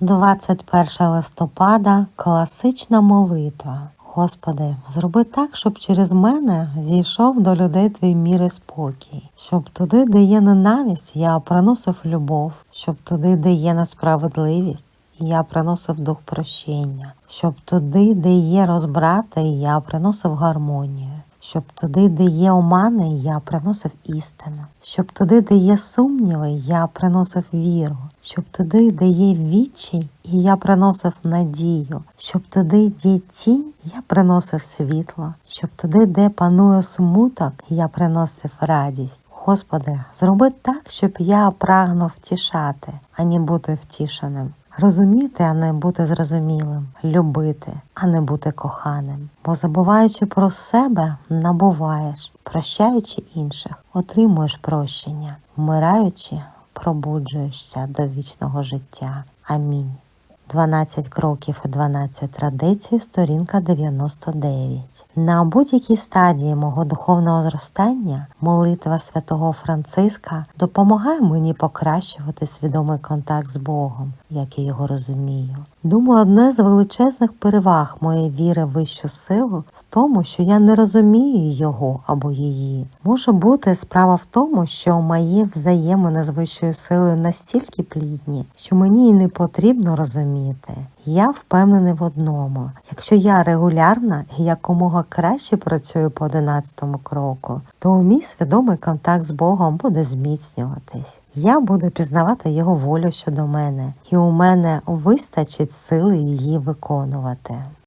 21 листопада класична молитва. Господи, зроби так, щоб через мене зійшов до людей твій мір і спокій, щоб туди, де є ненависть, я приносив любов, щоб туди, де є несправедливість, я приносив дух прощення, щоб туди, де є розбрати, я приносив гармонію. Щоб туди, де є омани, я приносив істину, щоб туди, де є сумніви, я приносив віру, щоб туди, де є відчай, і я приносив надію, щоб туди, де тінь, я приносив світло, щоб туди, де панує смуток, я приносив радість. Господи, зроби так, щоб я прагнув втішати, а не бути втішеним. Розуміти, а не бути зрозумілим, любити, а не бути коханим. Бо забуваючи про себе, набуваєш, прощаючи інших, отримуєш прощення, вмираючи, пробуджуєшся до вічного життя. Амінь. 12 кроків і 12 традицій, сторінка 99. На будь-якій стадії мого духовного зростання молитва святого Франциска допомагає мені покращувати свідомий контакт з Богом, як я його розумію. Думаю, одне з величезних переваг моєї віри в вищу силу в тому, що я не розумію його або її. Може бути справа в тому, що мої взаємини з вищою силою настільки плідні, що мені й не потрібно розуміти. Я впевнений в одному: якщо я регулярна і якомога краще працюю по одинадцятому кроку, то мій свідомий контакт з Богом буде зміцнюватись. Я буду пізнавати Його волю щодо мене, і у мене вистачить сили її виконувати.